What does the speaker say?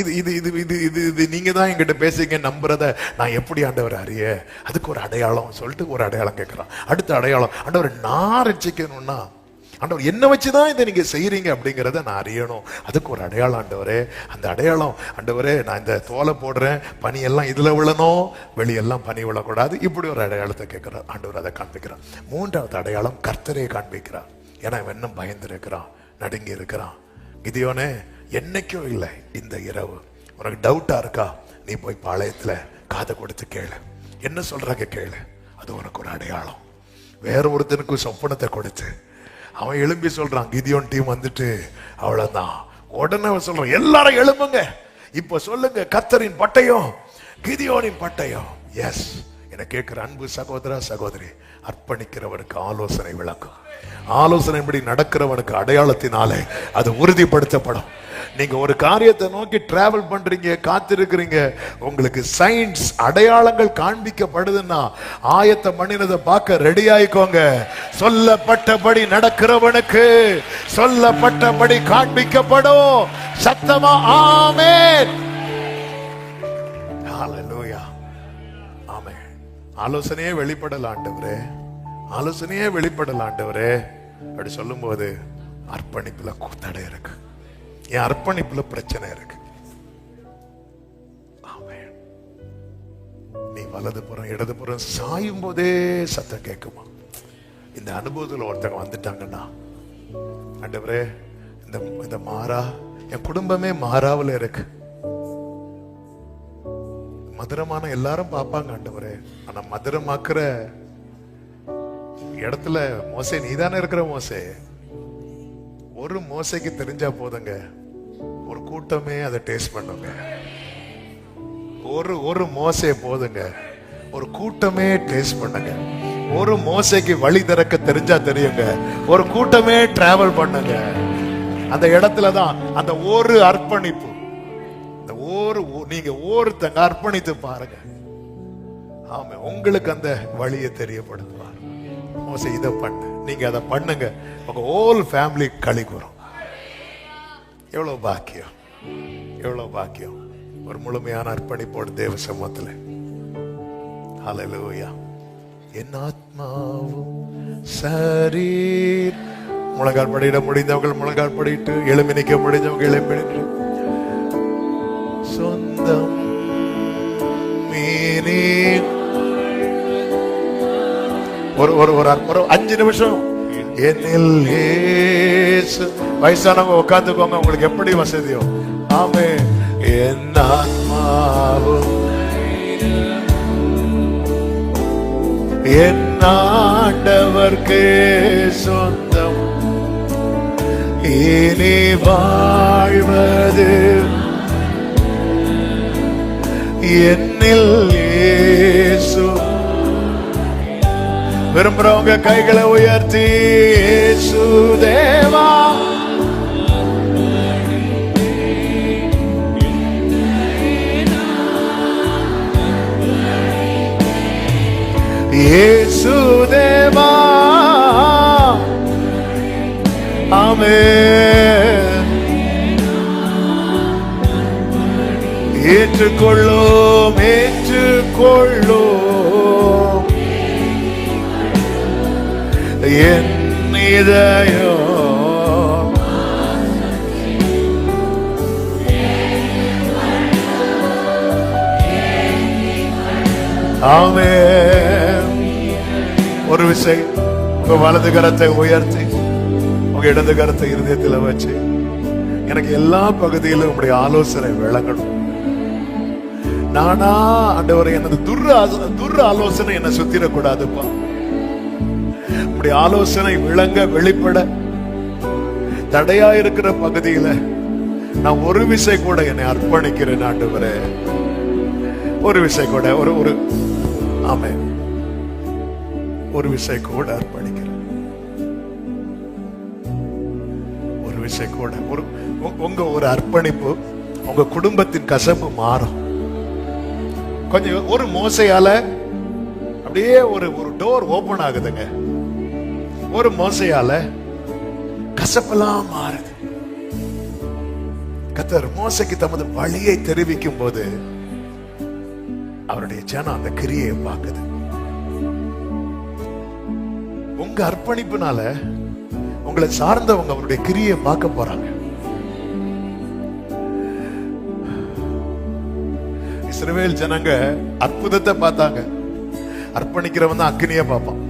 இது இது இது இது இது இது நீங்கள் தான் எங்கிட்ட பேசுங்க நம்புறத நான் எப்படி ஆண்டவர் அறிய? அதுக்கு ஒரு அடையாளம் சொல்லிட்டு ஒரு அடையாளம் கேட்குறான். அடுத்த அடையாளம் ஆண்டவர் நான் ரசிக்கணும்னா ஆண்டவர் என்ன வச்சுதான் இதை நீங்கள் செய்கிறீங்க அப்படிங்கிறத நான் அறியணும். அதுக்கு ஒரு அடையாளம் ஆண்டவரே. அந்த அடையாளம் ஆண்டவரே நான் இந்த தோலை போடுறேன் பனியெல்லாம் இதில் விழணும் வெளியெல்லாம் பனி விழக்கூடாது. இப்படி ஒரு அடையாளத்தை கேட்குறார் ஆண்டவர் அதை காண்பிக்கிறார். மூன்றாவது அடையாளம் கர்த்தரை காண்பிக்கிறார். ஏன்னா இவன் இன்னும் பயந்து இருக்கிறான் நடுங்கி இருக்கிறான். கிதியோனே என்னைக்கும் இல்லை இந்த இரவு. உனக்கு டவுட்டாக இருக்கா? நீ போய் பாளையத்தில் காதை கொடுத்து கேளு. என்ன சொல்கிறாங்க கேளு. அது உனக்கு ஒரு அடையாளம். வேற ஒருத்தனுக்கு சொப்பனத்தை கொடுத்து அவன் எழும்பி சொல்கிறான் கிதியோன் டீம் வந்துட்டு அவ்வளோதான் உடனே அவன் சொல்கிறான் எல்லாரும் எழும்புங்க. இப்போ சொல்லுங்க கத்தரின் பட்டயம் கிதியோனின் பட்டயம். எஸ் என கேட்கிற அன்பு சகோதரா சகோதரி அர்ப்பணிக்கிறவனுக்கு ஆலோசனை விளக்கும். ஆலோசனைப்படி நடக்கிறவனுக்கு அடையாளத்தினாலே அது உறுதிப்படுத்தப்படும். நீங்க ஒரு காரியத்தை நோக்கி டிராவல் பண்றீங்க காத்திருக்கிறீங்க உங்களுக்கு சயின்ஸ் அடையாளங்கள் காண்பிக்கப்படுதுன்னா ஆயத்த மனிததை பார்க்க ரெடி ஆயிக்கோங்க. சொல்லப்பட்டபடி நடக்கிறவனுக்கு சொல்லப்பட்டபடி காண்பிக்கப்படும். சத்தமா ஆமே ஆலோசனையே வெளிப்படல ஆண்டவரே. ஆலோசனையே வெளிப்படல ஆண்டவரே. அப்படி சொல்லும்போது அர்ப்பணிப்புல கு- தடை இருக்கு. என் அர்ப்பணிப்புல பிரச்சனை இருக்கு. நீ வலது புறம் இடது புறம் சாயும் போதே சத்தம் கேட்குமா? இந்த அனுபவத்துல ஒருத்தங்க வந்துட்டாங்கன்னா ஆண்டவரே இந்த இந்த மாறா என் குடும்பமே மாறாவில் இருக்கு. மதுரமான எல்லாரும் பார்ப்பாங்க ஆண்டவரே. ஆனா மதுரமாக்குற இடத்துல மோசை நீதானே இருக்கிற மோசை? ஒரு மோசைக்கு தெரிஞ்சா போதுங்க. ஒரு கூட்டமே அதை டேஸ்ட் பண்ணுங்க. ஒரு ஒரு மோசை போதுங்க. ஒரு கூட்டமே டேஸ்ட் பண்ணுங்க. ஒரு மோசைக்கு வழி திறக்க தெரிஞ்சா தெரியுங்க. ஒரு கூட்டமே டிராவல் பண்ணுங்க. அந்த இடத்துல தான் அந்த ஒரு அர்ப்பணிப்பு. ஒரு நீங்க ஒருத்தங்க அர்ப்பணித்து பாருங்க. ஆமா உங்களுக்கு அந்த வழியை தெரியப்படுத்துவார். மோசே இதை பண்ணு. நீங்க அதை பண்ணுங்க. உங்க ஹோல் ஃபேமிலி களி கூறும். எவ்வளவு பாக்கியம். எவ்வளவு பாக்கியம். ஒரு முழுமையான அர்ப்பணிப்போடு தேவ சமூகத்தில். ஹalleluya என் ஆத்மாவும் சரீர். முழங்கால் படியிட முடிந்தவர்கள் முழங்கால் படிட்டு எழுமி நிற்க முடிஞ்சவங்க எழுமி சொந்தம் மீனே ஒரு ஒரு ஒரு அஞ்சு நிமிஷம் என்னில் வயசானவங்க உட்காந்துக்கோங்க உங்களுக்கு எப்படி வசதியோ ஆமே என் ஆத்மாவும் என் ஆண்டவர்க்கு சொந்தம் இனி வாழ்வது என்னில் ஏசு விரும்புறவங்க கைகளை உயர்த்தி ஏசு தேவா. ஏசு தேவா. ஆமென். ஏற்றுக்கொள்ளோம் ஏற்றுக்கொள்ளோம். என் இதயோ ஆமே ஒரு விசை உங்க வலது கரத்தை உயர்த்தி உங்க இடது கரத்தை இருதயத்தில் வச்சு எனக்கு எல்லா பகுதியிலும் உங்களுடைய ஆலோசனை விளங்கணும். நானா ஆண்டவரை எனது துர் துர் ஆலோசனை என்ன சுத்திரக்கூடாதுப்பா. உங்களுடைய ஆலோசனை விளங்க வெளிப்பட தடையா இருக்கிற பகுதியில நான் ஒரு விசை கூட என்னை அர்ப்பணிக்கிறேன் ஆண்டவரே. ஒரு விசை கூட ஒரு ஒரு ஆமே ஒரு விசை கூட அர்ப்பணிக்கிறேன். ஒரு விசை கூட ஒரு உங்க ஒரு அர்ப்பணிப்பு உங்க குடும்பத்தின் கசப்பு மாறும். கொஞ்சம் ஒரு மோசையால அப்படியே ஒரு ஒரு டோர் ஓபன் ஆகுதுங்க. ஒரு மோசையால கசப்பெல்லாம் மாறுது. கத்தர் மோசைக்கு தமது வழியை தெரிவிக்கும் போது அவருடைய ஜனம் அந்த கிரியை பார்க்குது. உங்க அர்ப்பணிப்புனால உங்களை சார்ந்தவங்க அவருடைய கிரியை பார்க்க போறாங்க. இஸ்ரவேல் ஜனங்க அற்புதத்தை பார்த்தாங்க. அர்ப்பணிக்கிறவன் தான் அக்னியை பார்ப்பான்.